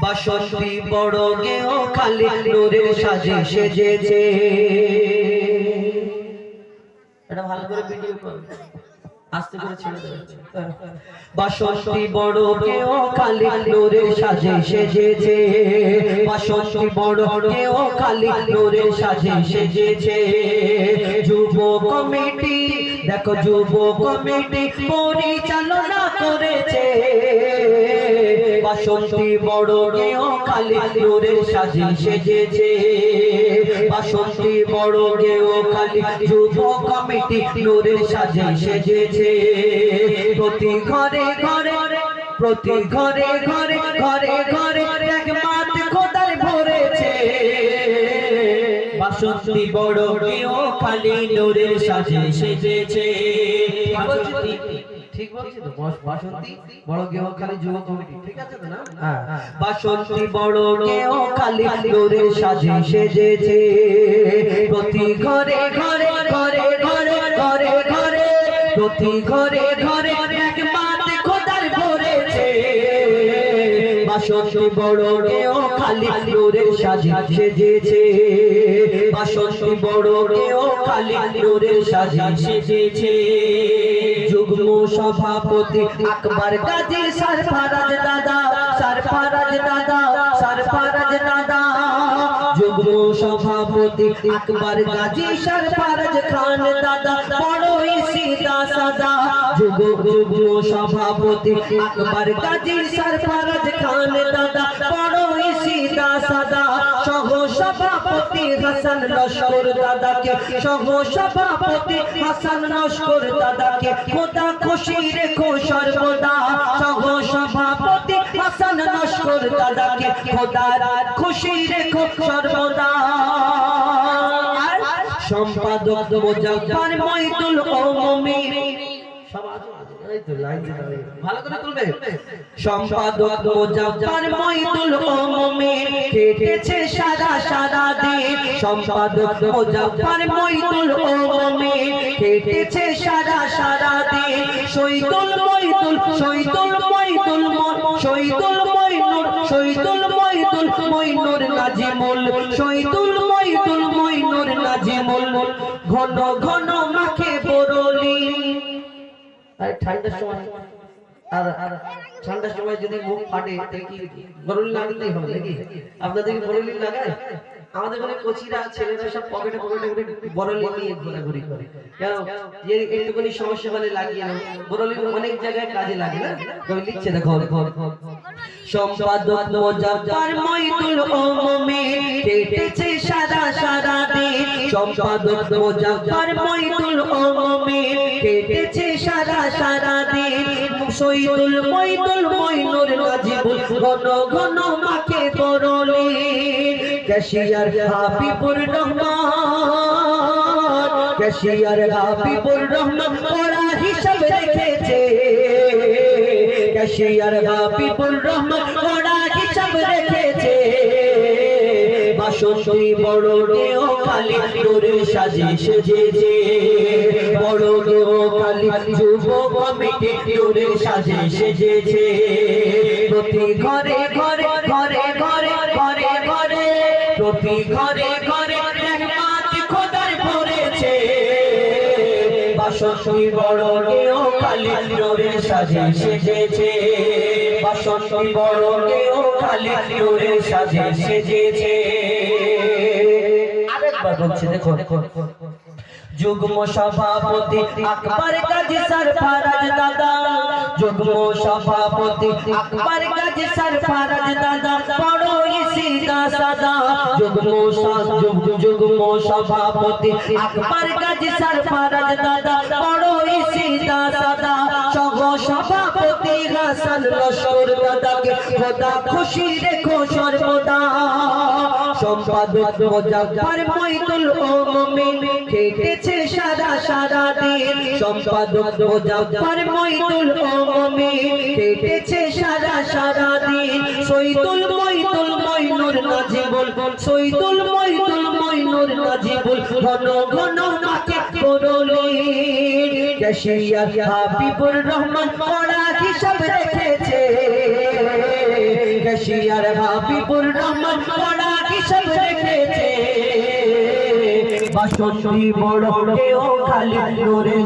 বাসন্তী বড় গেহ খালি নূরের সাজে সেজেছে। এটা ভালো করে ভিডিও কর। আস্তে করে ছেড়ে দেবে। বাসন্তী বড় কেও খালি নূরের সাজে সেজেছে। বাসন্তী বড় কেও খালি নূরের সাজে সেজেছে। যুব কমিটি দেখো যুব কমিটি পরিচালনা করেছে। বাসন্তী বড় কেও খালি নূরের সাজে সেজেছে। বাসন্তী বড় কেও খালি যুব কমিটি নূরের সাজে সেজেছে। প্রতি ঘরে ঘরে, প্রতি ঘরে ঘরে ঘরে ঘরে এক মাত খোদার ভরেছে। বাসন্তী বড় কেও খালি নূরের সাজে সেজেছে। বাসন্তী ঠিক বলছি তো বস- বাসন্তী বড় গেহ খালি যুব কমিটি ঠিক আছে তো না হ্যাঁ বাসন্তী বড় গেহ খালি নূরের সাজে সেজেছে প্রতি ঘরে ঘরে ঘরে ঘরে ঘরে ঘরে প্রতি ঘরে ঘরে এক বাসন্তী বড় খালি নূরের সাজে সেজেছে। বাসন্তী বড় খালি নূরের সাজে সেজেছে। যুগ্ম সভাপতি আকবর গাজী সরফরাজ দাদা সরফরাজ দাদা সরফরাজ দাদা। যুগ্ম সভাপতি আকবর সরফরাজ খান দাদা। যুগ্ম সভাপতি আকবর গাজী সরফরাজ খান দাদা বড়ই সিধা সাদা সহ সভাপতি হাসান লস্কর দাদাকে সহ সভাপতি হাসান লস্কর দাদাকে, খোদা খুশি রেখো সর্বদা সহ সভাপতি হাসান লস্কর দাদাকে, খোদা খুশি রেখো সর্বদা। সম্পাদক মোজাফর করে তুলবে সম্পাদক মোজাফর মইদুল ওমমি কেটেছে সারা সারা দিন। সম্পাদক মোজাফর মইদুল ওমমি কেটেছে সারা সারা দিন। শহীদুল মইদুল শহীদুল মইদুল শহীদুল মইনুর শহীদুল মইদুল মইনুর নাজিমুল শহীদুল মইদুল মইনুর নাজিমুল। ঘন ঘন আর ঠান্ডার সময় আর আর ঠান্ডার সময় যদি মুখ ফাটে কি বরলি লাগলেই হবে নাকি? আপনাদের কি বরলি লাগায়? আমাদের ওখানে কোচিরা ছেলেরা সব পকেটে পকেটে করে বরলি নিয়ে ঘোরাঘুরি করে। কেন? যে একটুখানি সমস্যা হলে লাগিয়ে নেব বরলি অনেক জায়গায় কাজে লাগে না? কবি লিখছে দেখো সম্পাদক মোজাফফর মইদুল ওমমি সারা দিন সম্পাদক মোজাফফর মইদুল ওমমি কেটেছে সারা সারা দিন। শহীদুল মইনুর নাজিবুল ঘন ঘন মাকে ক্যাশিয়ার হাবিবুর রহমান ক্যাশিয়ার হাবিবুর রহমান হিসাব রেখেছে। ক্যাশিয়ার হাবিবুর রহমান ওরা হিসাব রেখেছে। বাসন্তী বড় দেও কালী নূরের সাজে সেজেছে। বড় দেও কালী যুব কমিটি নূরের সাজে সেজেছে। প্রতি ঘরে ঘরে ঘরে ঘরে ঘরে ঘরে প্রতি ঘরে ঘরে বাসন্তী বড় গেও কালী নূরের সাজে সেজেছে। বাসন্তী বড় গেও কালী নূরের সাজে সেজেছে। আরেকবার বলছি দেখো যুগ্ম সভাপতি আকবর গাজী সরফরাজ দাদা। যুগ্ম সভাপতি আকবর গাজী সরফরাজ দাদা বড় সিধা সাদা। যুগ্ম যুগ্ম সভাপতি আকবর গাজী সরফরাজ দাদা বড় সিধা সাদা। সহ সভাপতি হাসান লস্কর দাদাকে খোদা খুশি রেখো সম্পাদক কেটেছে দিন সম্পাদক কেটেছে দিন মইনুর নাজিবুল। মইনুর নাজিবুল। ঘন ঘন মাকে ক্যাশিয়ার হাবিবুর রহমান ওরা হিসাব রেখেছে হাবিবুর রহমান পড়া হিসাব রেখেছে বাসন্তী বড় কেউ খালি করে